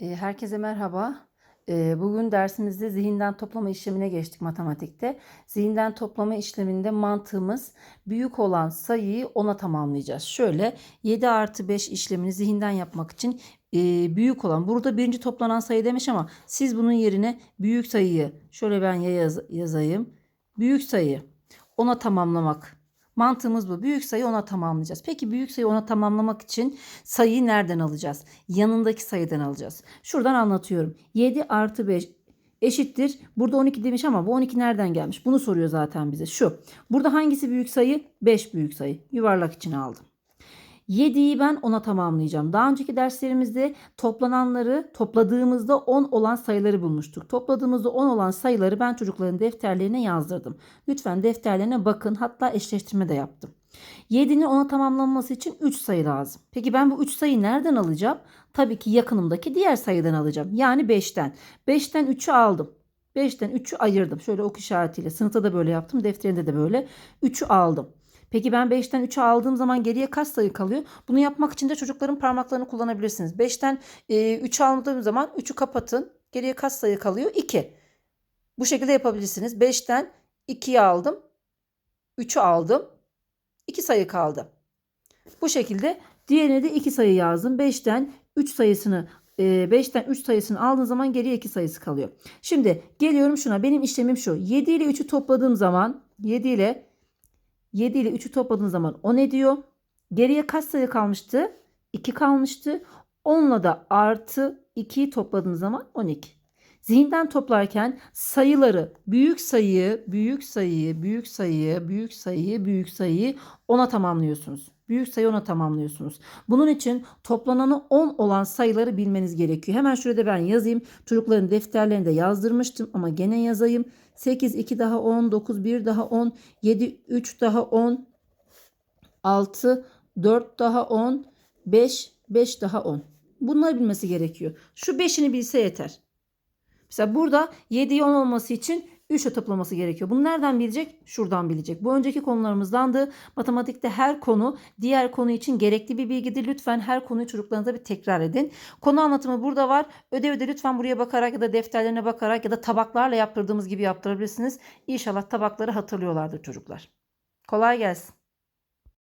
E, Herkese merhaba. E, Bugün dersimizde zihinden toplama işlemine geçtik matematikte. Zihinden toplama işleminde mantığımız büyük olan sayıyı 10'a tamamlayacağız. Şöyle 7 artı 5 işlemini zihinden yapmak için e, büyük olan burada birinci toplanan sayı demiş ama siz bunun yerine büyük sayıyı şöyle ben yaz- yazayım. Büyük sayı 10'a tamamlamak. Mantığımız bu. Büyük sayı 10'a tamamlayacağız. Peki büyük sayı 10'a tamamlamak için sayıyı nereden alacağız? Yanındaki sayıdan alacağız. Şuradan anlatıyorum. 7 artı 5 eşittir. Burada 12 demiş ama bu 12 nereden gelmiş? Bunu soruyor zaten bize. Şu. Burada hangisi büyük sayı? 5 büyük sayı. Yuvarlak içine aldım. 7'yi ben 10'a tamamlayacağım. Daha önceki derslerimizde toplananları topladığımızda 10 olan sayıları bulmuştuk. Topladığımızda 10 olan sayıları ben çocukların defterlerine yazdırdım. Lütfen defterlerine bakın hatta eşleştirme de yaptım. 7'nin 10'a tamamlanması için 3 sayı lazım. Peki ben bu 3 sayıyı nereden alacağım? Tabii ki yakınımdaki diğer sayıdan alacağım. Yani 5'ten. 5'ten 3'ü aldım. 5'ten 3'ü ayırdım. Şöyle ok işaretiyle. Sınıfta da böyle yaptım. Defterinde de böyle. 3'ü aldım. Peki ben 5'ten 3'ü aldığım zaman geriye kaç sayı kalıyor? Bunu yapmak için de çocukların parmaklarını kullanabilirsiniz. 5'ten e, 3 aldığım zaman 3'ü kapatın. Geriye kaç sayı kalıyor? 2. Bu şekilde yapabilirsiniz. 5'ten 2'yi aldım. 3'ü aldım. 2 sayı kaldı. Bu şekilde diğerine de 2 sayı yazdım. 5'ten 3 sayısını 5'ten 3 sayısını aldığım zaman geriye 2 sayısı kalıyor. Şimdi geliyorum şuna. Benim işlemim şu. 7 ile 3'ü topladığım zaman 7 ile 7 ile 3'ü topladığım zaman 10 ediyor. Geriye kaç sayı kalmıştı? 2 kalmıştı. 10'la da artı 2'yi topladığım zaman 12. Zihinden toplarken sayıları büyük sayıyı, büyük sayıyı, büyük sayıyı, büyük sayıyı, büyük sayıyı 10'a tamamlıyorsunuz. Büyük sayı 10'a tamamlıyorsunuz. Bunun için toplananı 10 olan sayıları bilmeniz gerekiyor. Hemen şurada ben yazayım. Çocukların defterlerinde yazdırmıştım ama gene yazayım. 8, 2 daha 10, 9, 1 daha 10, 7, 3 daha 10, 6, 4 daha 10, 5, 5 daha 10. Bunları bilmesi gerekiyor. Şu 5'ini bilse yeter. Mesela burada 7'yi 10 olması için 3'e toplaması gerekiyor. Bunu nereden bilecek? Şuradan bilecek. Bu önceki konularımızdandı. Matematikte her konu diğer konu için gerekli bir bilgidir. Lütfen her konuyu çocuklarınıza bir tekrar edin. Konu anlatımı burada var. Ödevi de lütfen buraya bakarak ya da defterlerine bakarak ya da tabaklarla yaptırdığımız gibi yaptırabilirsiniz. İnşallah tabakları hatırlıyorlardır çocuklar. Kolay gelsin.